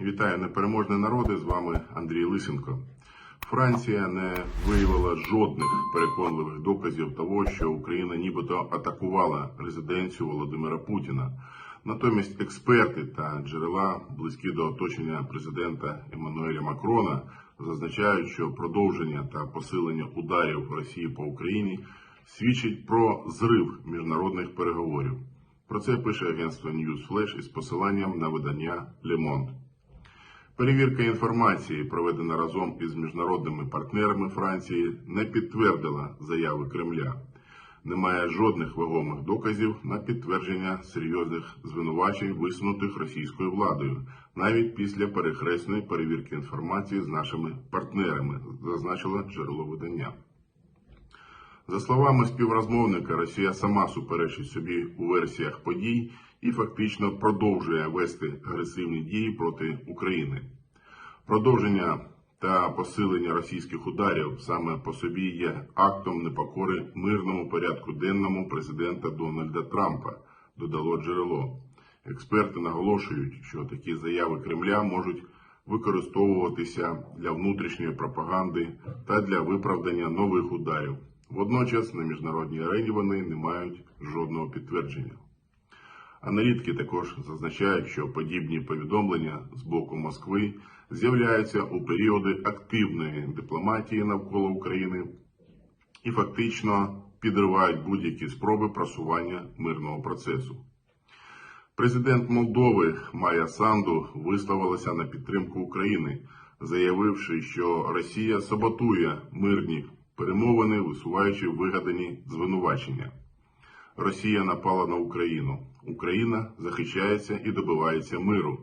Вітаю непереможні народи. З вами Андрій Лисенко. Франція не виявила жодних переконливих доказів того, що Україна нібито атакувала резиденцію Володимира Путіна. Натомість експерти та джерела, близькі до оточення президента Еммануеля Макрона, зазначають, що продовження та посилення ударів Росії по Україні свідчить про зрив міжнародних переговорів. Про це пише агентство Newsflash із посиланням на видання Le. Перевірка інформації, проведена разом із міжнародними партнерами Франції, не підтвердила заяви Кремля. Немає жодних вагомих доказів на підтвердження серйозних звинувачень, висунутих російською владою, навіть після перехресної перевірки інформації з нашими партнерами, зазначило джерело видання. За словами співрозмовника, Росія сама суперечить собі у версіях подій і фактично продовжує вести агресивні дії проти України. Продовження та посилення російських ударів саме по собі є актом непокори мирному порядку денному президента Дональда Трампа, додало джерело. Експерти наголошують, що такі заяви Кремля можуть використовуватися для внутрішньої пропаганди та для виправдання нових ударів. Водночас на міжнародній арені вони не мають жодного підтвердження. Аналітики також зазначають, що подібні повідомлення з боку Москви з'являються у періоди активної дипломатії навколо України і фактично підривають будь-які спроби просування мирного процесу. Президент Молдови Майя Санду висловилася на підтримку України, заявивши, що Росія саботує мирні перемовини, висуваючи вигадані звинувачення. Росія напала на Україну. Україна захищається і добивається миру,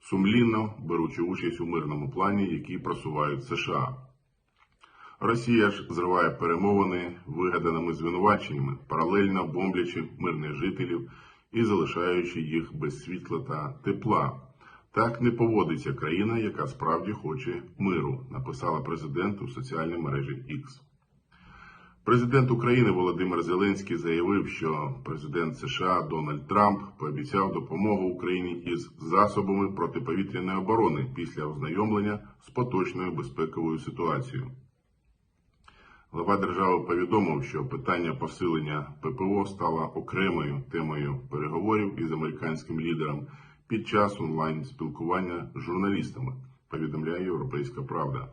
сумлінно беручи участь у мирному плані, який просувають США. Росія ж зриває перемовини вигаданими звинуваченнями, паралельно бомблячи мирних жителів і залишаючи їх без світла та тепла. Так не поводиться країна, яка справді хоче миру, написала президент у соціальній мережі X. Президент України Володимир Зеленський заявив, що президент США Дональд Трамп пообіцяв допомогу Україні із засобами протиповітряної оборони після ознайомлення з поточною безпековою ситуацією. Глава держави повідомив, що питання посилення ППО стало окремою темою переговорів із американським лідером під час онлайн спілкування з журналістами. Повідомляє Європейська Правда.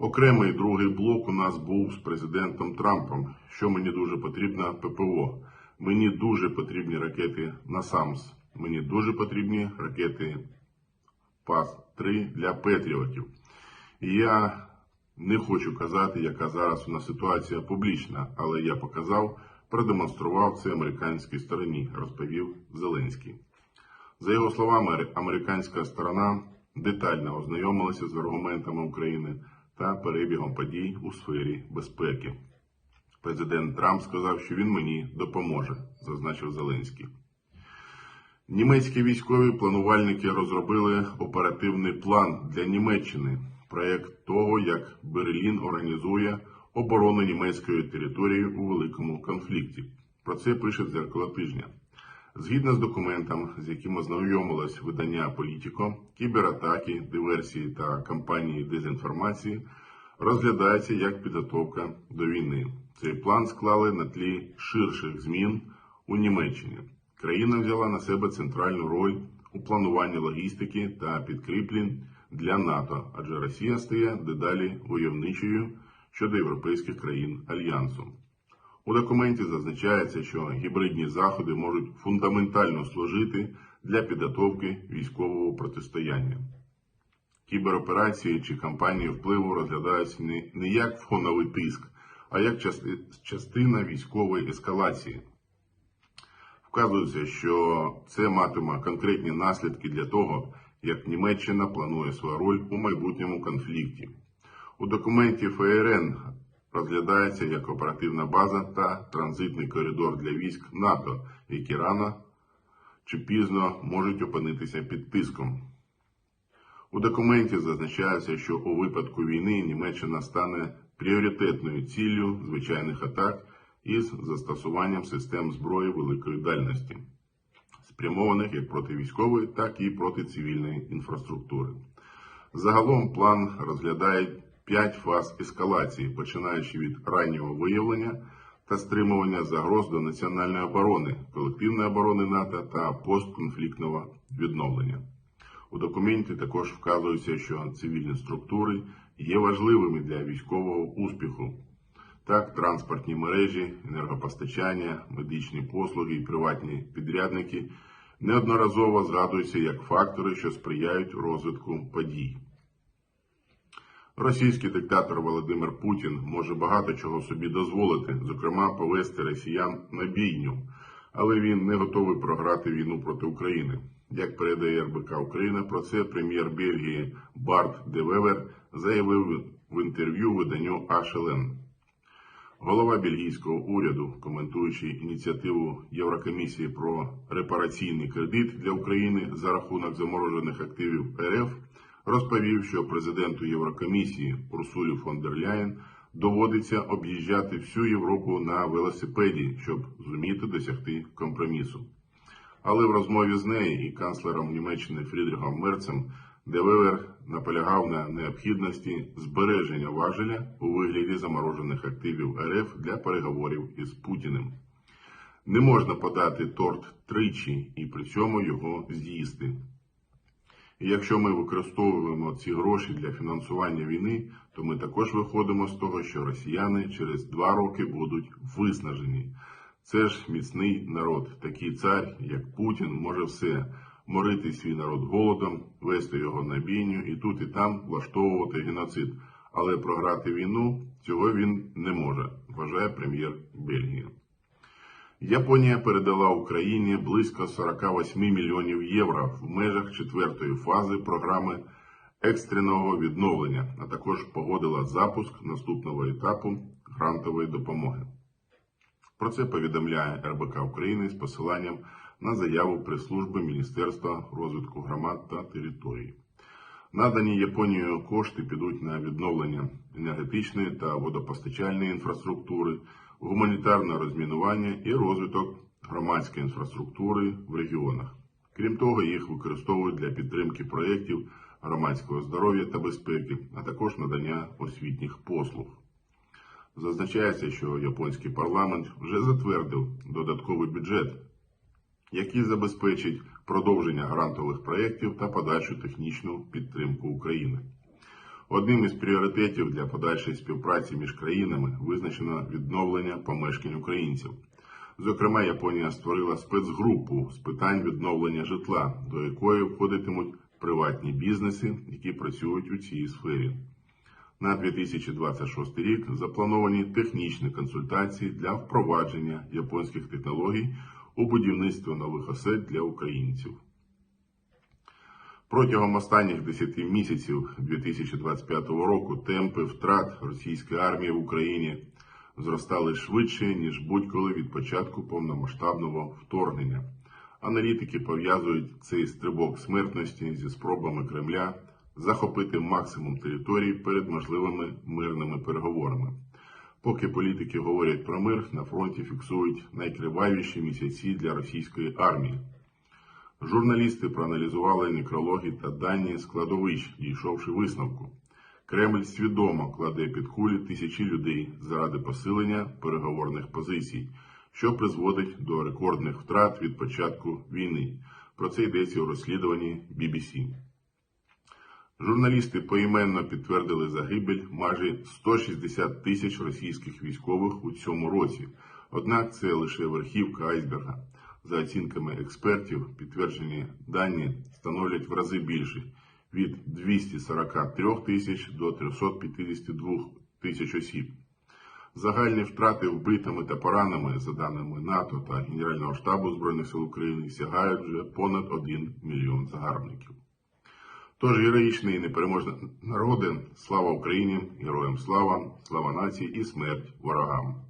Окремий другий блок у нас був з президентом Трампом. Що мені дуже потрібно ППО. Мені дуже потрібні ракети НАСАМС. Мені дуже потрібні ракети ПАС-3 для Петріотів. І я не хочу казати, яка зараз у нас ситуація публічна, але я показав, продемонстрував це американській стороні, розповів Зеленський. За його словами, американська сторона детально ознайомилася з аргументами України та перебігом подій у сфері безпеки. Президент Трамп сказав, що він мені допоможе, зазначив Зеленський. Німецькі військові планувальники розробили оперативний план для Німеччини, проєкт того, як Берлін організує оборону німецької території у великому конфлікті. Про це пише дзеркало тижня. Згідно з документом, з яким ознайомилось видання Політіко, кібератаки, диверсії та кампанії дезінформації розглядаються як підготовка до війни. Цей план склали на тлі ширших змін у Німеччині. Країна взяла на себе центральну роль у плануванні логістики та підкріплень для НАТО, адже Росія стає дедалі войовничою щодо європейських країн альянсу. У документі зазначається, що гібридні заходи можуть фундаментально служити для підготовки військового протистояння. Кібероперації чи кампанії впливу розглядаються не, як фоновий тиск, а як части, частина військової ескалації. Вказується, що це матиме конкретні наслідки для того, як Німеччина планує свою роль у майбутньому конфлікті. У документі ФРН розглядається як оперативна база та транзитний коридор для військ НАТО, які рано чи пізно можуть опинитися під тиском. У документі зазначається, що у випадку війни Німеччина стане пріоритетною ціллю звичайних атак із застосуванням систем зброї великої дальності. спрямованих як проти військової, так і проти цивільної інфраструктури. Загалом план розглядає п'ять фаз ескалації, починаючи від раннього виявлення та стримування загроз до національної оборони, колективної оборони НАТО та постконфліктного відновлення. У документі також вказується, що цивільні структури є важливими для військового успіху. Так, транспортні мережі, енергопостачання, медичні послуги і приватні підрядники неодноразово згадуються як фактори, що сприяють розвитку подій. Російський диктатор Володимир Путін може багато чого собі дозволити, зокрема повести росіян на бійню, але він не готовий програти війну проти України. Як передає РБК Україна, про це прем'єр Бельгії Барт Девевер заявив в інтерв'ю виданню HLN. Голова бельгійського уряду, коментуючи ініціативу Єврокомісії про репараційний кредит для України за рахунок заморожених активів РФ, розповів, що президенту Єврокомісії Урсулі фон дер Ляєн доводиться об'їжджати всю Європу на велосипеді, щоб зуміти досягти компромісу. Але в розмові з нею і канцлером Німеччини Фрідрихом Мерцем Девевер наполягав на необхідності збереження важеля у вигляді заморожених активів РФ для переговорів із Путіним. Не можна подати торт тричі і при цьому його з'їсти. І якщо ми використовуємо ці гроші для фінансування війни, то ми також виходимо з того, що росіяни через два роки будуть виснажені. Це ж міцний народ. Такий цар, як Путін, може все морити свій народ голодом, вести його на бійню і тут і там влаштовувати геноцид. Але програти війну цього він не може, вважає прем'єр Бельгії. Японія передала Україні близько 48 мільйонів євро в межах четвертої фази програми екстреного відновлення, а також погодила запуск наступного етапу грантової допомоги. Про це повідомляє РБК України з посиланням на заяву прес-служби Міністерства розвитку громад та територій. Надані Японією кошти підуть на відновлення енергетичної та водопостачальної інфраструктури, гуманітарне розмінування і розвиток громадської інфраструктури в регіонах. Крім того, їх використовують для підтримки проєктів громадського здоров'я та безпеки, а також надання освітніх послуг. Зазначається, що японський парламент вже затвердив додатковий бюджет, який забезпечить продовження грантових проєктів та подальшу технічну підтримку України. Одним із пріоритетів для подальшої співпраці між країнами визначено відновлення помешкань українців. Зокрема, Японія створила спецгрупу з питань відновлення житла, до якої входитимуть приватні бізнеси, які працюють у цій сфері. На 2026 рік заплановані технічні консультації для впровадження японських технологій у будівництво нових осель для українців. Протягом останніх 10 місяців 2025 року темпи втрат російської армії в Україні зростали швидше, ніж будь-коли від початку повномасштабного вторгнення. Аналітики пов'язують цей стрибок смертності зі спробами Кремля захопити максимум територій перед можливими мирними переговорами. Поки політики говорять про мир, на фронті фіксують найкривавіші місяці для російської армії. Журналісти проаналізували некрологи та дані складовищ, дійшовши висновку. Кремль свідомо кладе під кулі тисячі людей заради посилення переговорних позицій, що призводить до рекордних втрат від початку війни. Про це йдеться у розслідуванні BBC. Журналісти поіменно підтвердили загибель майже 160 тисяч російських військових у цьому році. Однак це лише верхівка айсберга. За оцінками експертів, підтверджені дані становлять в рази більше від 243 тисяч до 352 тисяч осіб. Загальні втрати вбитими та поранами, за даними НАТО та Генерального штабу Збройних сил України, сягають вже понад 1 мільйон загарбників. Тож героїчний і непереможний народи, слава Україні, героям слава, слава нації і смерть ворогам.